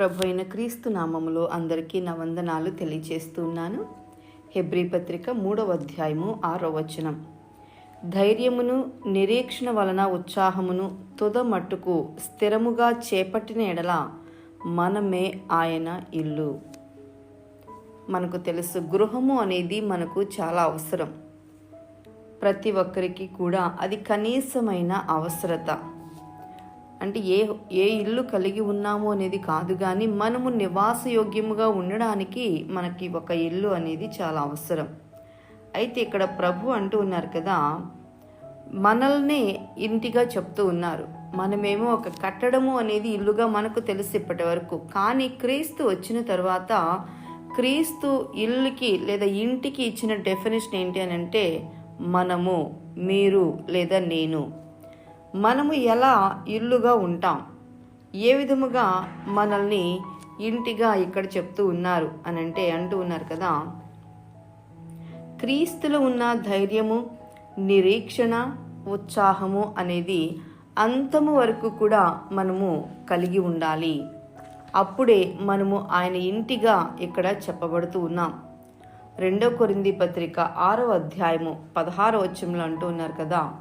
ప్రభు అయిన క్రీస్తు నామములో అందరికీ నా వందనాలు తెలియజేస్తున్నాను. హెబ్రీ పత్రిక మూడవ అధ్యాయము ఆరో వచనం. ధైర్యమును నిరీక్షణ వలన ఉత్సాహమును తుద మట్టుకు స్థిరముగా చేపట్టిన ఎడల మనమే ఆయన ఇల్లు. మనకు తెలుసు గృహము అనేది మనకు చాలా అవసరం. ప్రతి ఒక్కరికి కూడా అది కనీసమైన అవసరత. అంటే ఏ ఏ ఇల్లు కలిగి ఉన్నాము అనేది కాదు కానీ మనము నివాసయోగ్యముగా ఉండడానికి మనకి ఒక ఇల్లు అనేది చాలా అవసరం. అయితే ఇక్కడ ప్రభు అంటూ ఉన్నారు కదా మనల్ని ఇంటిగా చెప్తూ ఉన్నారు. మనమేమో ఒక కట్టడము అనేది ఇల్లుగా మనకు తెలిసి ఇప్పటి వరకు. కానీ క్రీస్తు వచ్చిన తర్వాత క్రీస్తు ఇల్లుకి లేదా ఇంటికి ఇచ్చిన డెఫినేషన్ ఏంటి అని అంటే మనము మీరు లేదా నేను. మనము ఎలా ఇల్లుగా ఉంటాం? ఏ విధముగా మనల్ని ఇంటిగా ఇక్కడ చెప్తూ ఉన్నారు అని అంటే అంటూ ఉన్నారు కదా. క్రీస్తులో ఉన్న ధైర్యము నిరీక్షణ ఉత్సాహము అనేది అంతము వరకు కూడా మనము కలిగి ఉండాలి. అప్పుడే మనము ఆయన ఇంటిగా ఇక్కడ చెప్పబడుతూ ఉన్నాం. రెండో కొరింది పత్రిక ఆరో అధ్యాయము పదహారో వచ్చంలో అంటూ ఉన్నారు కదా.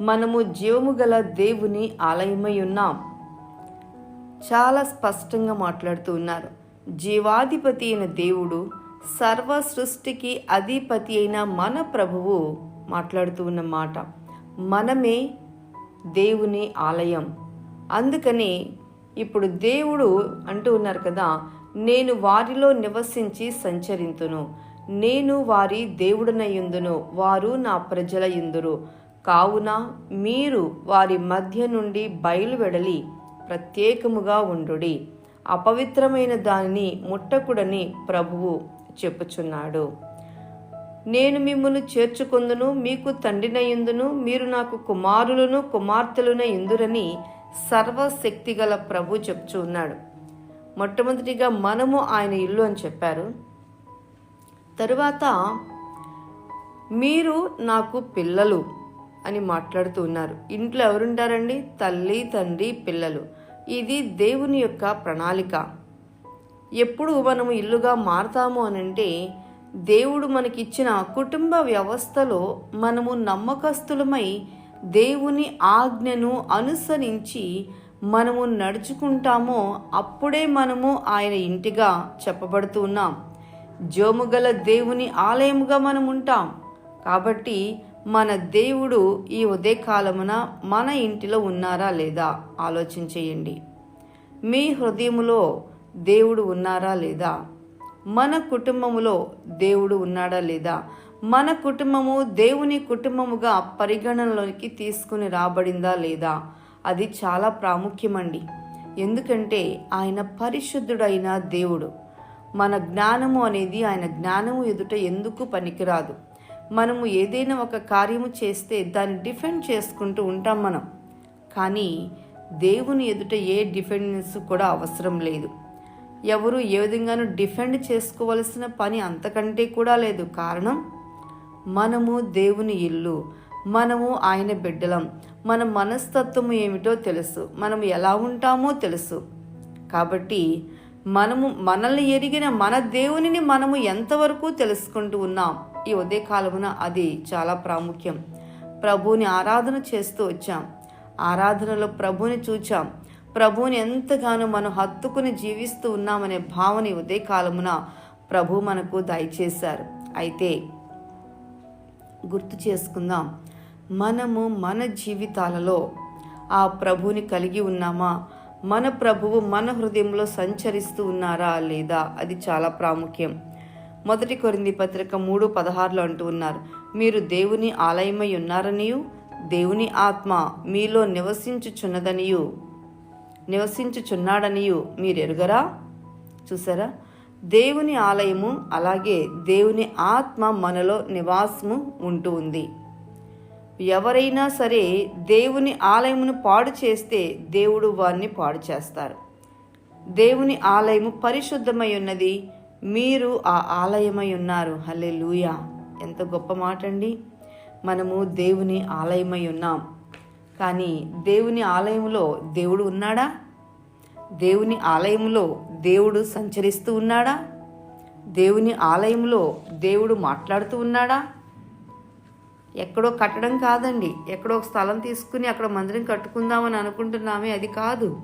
మనము జీవము గల దేవుని ఆలయమై ఉన్నాం చాలా స్పష్టంగా మాట్లాడుతూ ఉన్నారు. జీవాధిపతి అయిన దేవుడు సర్వ సృష్టికి అధిపతి అయిన మన ప్రభువు మాట్లాడుతూ ఉన్న మాట మనమే దేవుని ఆలయం. అందుకని ఇప్పుడు దేవుడు అంటూ ఉన్నారు కదా నేను వారిలో నివసించి సంచరింతును. నేను వారి దేవుడనయుందును వారు నా ప్రజల ఇందురు కావున మీరు వారి మధ్య నుండి బయలువెడలి ప్రత్యేకముగా ఉండుడి. అపవిత్రమైన దానిని ముట్టకుడని ప్రభువు చెప్పుచున్నాడు. నేను మిమ్మల్ని చేర్చుకొందును మీకు తండ్రినయుందును మీరు నాకు కుమారులను కుమార్తెలున ఇందురని సర్వశక్తిగల ప్రభు చెప్చూ ఉన్నాడు మొట్టమొదటిగా మనము ఆయన ఇల్లు అని చెప్పారు. తరువాత మీరు నాకు పిల్లలు అని మాట్లాడుతూ ఉన్నారు. ఇంట్లో ఎవరుంటారండి? తల్లి తండ్రి పిల్లలు. ఇది దేవుని యొక్క ప్రణాళిక. ఎప్పుడు మనము ఇల్లుగా మారతాము అనంటే దేవుడు మనకిచ్చిన కుటుంబ వ్యవస్థలో మనము నమ్మకస్తులమై దేవుని ఆజ్ఞను అనుసరించి మనము నడుచుకుంటామో అప్పుడే మనము ఆయన ఇంటిగా చెప్పబడుతూ ఉన్నాం. జోముగల దేవుని ఆలయముగా మనం ఉంటాం కాబట్టి మన దేవుడు ఈ ఉదయకాలమున మన ఇంటిలో ఉన్నారా లేదా? ఆలోచించేయండి మీ హృదయములో దేవుడు ఉన్నారా లేదా? మన కుటుంబములో దేవుడు ఉన్నాడా లేదా? మన కుటుంబము దేవుని కుటుంబముగా పరిగణనలోకి తీసుకుని రాబడిందా లేదా? అది చాలా ప్రాముఖ్యమండి. ఎందుకంటే ఆయన పరిశుద్ధుడైన దేవుడు. మన జ్ఞానము అనేది ఆయన జ్ఞానము ఎదుట ఎందుకు పనికిరాదు? మనము ఏదైనా ఒక కార్యము చేస్తే దాన్ని డిఫెండ్ చేసుకుంటూ ఉంటాం మనం. కానీ దేవుని ఎదుట ఏ డిఫెండెన్స్ కూడా అవసరం లేదు. ఎవరు ఏ విధంగానూ డిఫెండ్ చేసుకోవలసిన పని అంతకంటే కూడా లేదు. కారణం? మనము దేవుని ఇల్లు మనము ఆయన బిడ్డలం మన మనస్తత్వము ఏమిటో తెలుసు మనము ఎలా ఉంటామో తెలుసు. కాబట్టి మనము మనల్ని ఎరిగిన మన దేవునిని మనము ఎంతవరకు తెలుసుకుంటూ ఉన్నాం? ఈ ఉదయకాలమున అది చాలా ప్రాముఖ్యం. ప్రభువుని ఆరాధన చేస్తూ వచ్చాం. ఆరాధనలో ప్రభుని చూచాం. ప్రభువుని ఎంతగానో మనం హత్తుకుని జీవిస్తూ ఉన్నామనే భావన ఉదయ ఉదయకాలమున ప్రభు మనకు దయచేశారు. అయితే గుర్తు చేసుకుందాం. మనము మన జీవితాలలో ఆ ప్రభుని కలిగి ఉన్నామా? మన ప్రభువు మన హృదయంలో సంచరిస్తూ ఉన్నారా లేదా? అది చాలా ప్రాముఖ్యం. మొదటి కొరింది పత్రిక మూడు పదహారులో అంటూ ఉన్నారు. మీరు దేవుని ఆలయమై ఉన్నారనియు దేవుని ఆత్మ మీలో నివసించుచున్నదనియు నివసించుచున్నాడనియు మీరు ఎరుగరా? చూసారా? దేవుని ఆలయము అలాగే దేవుని ఆత్మ మనలో నివాసము ఉంటూ ఉంది. ఎవరైనా సరే దేవుని ఆలయమును పాడు చేస్తే దేవుడు వారిని పాడు చేస్తారు. దేవుని ఆలయము పరిశుద్ధమై ఉన్నది మీరు ఆ ఆలయమై ఉన్నారు. హలే లూయా ఎంత గొప్ప మాట అండి మనము దేవుని ఆలయమై ఉన్నాం. కానీ దేవుని ఆలయంలో దేవుడు ఉన్నాడా? దేవుని ఆలయంలో దేవుడు సంచరిస్తూ ఉన్నాడా? దేవుని ఆలయంలో దేవుడు మాట్లాడుతూ ఉన్నాడా? ఎక్కడో కట్టడం కాదండి. ఎక్కడో ఒక స్థలం తీసుకుని అక్కడ మందిరం కట్టుకుందామని అనుకుంటున్నామే. అది కాదు.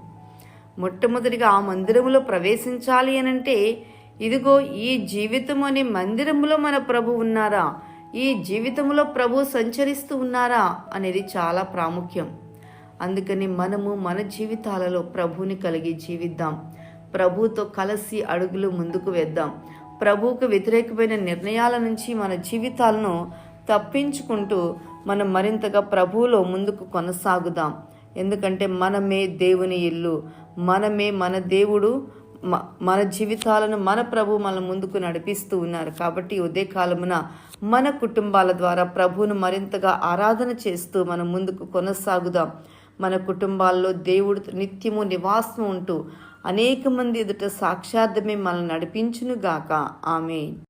మొట్టమొదటిగా ఆ మందిరంలో ప్రవేశించాలి అనంటే ఇదిగో ఈ జీవితం అనే మందిరంలో మన ప్రభు ఉన్నారా? ఈ జీవితంలో ప్రభు సంచరిస్తూ ఉన్నారా? అనేది చాలా ప్రాముఖ్యం. అందుకని మనము మన జీవితాలలో ప్రభుని కలిగి జీవిద్దాం. ప్రభుతో కలిసి అడుగులు ముందుకు వేద్దాం. ప్రభువుకు వ్యతిరేకమైన నిర్ణయాల నుంచి మన జీవితాలను తప్పించుకుంటూ మనం మరింతగా ప్రభువులో ముందుకు కొనసాగుదాం. ఎందుకంటే మనమే దేవుని ఇల్లు. మనమే మన దేవుడు. మన జీవితాలను మన ప్రభు మన ముందుకు నడిపిస్తూ ఉన్నారు. కాబట్టి ఉదయ కాలమున మన కుటుంబాల ద్వారా ప్రభువును మరింతగా ఆరాధన చేస్తూ మనం ముందుకు కొనసాగుదాం. మన కుటుంబాల్లో దేవుడు నిత్యము నివాసం ఉంటూ అనేక మంది ఎదుట సాక్షార్థమే మనల్ని నడిపించునుగాక. ఆమె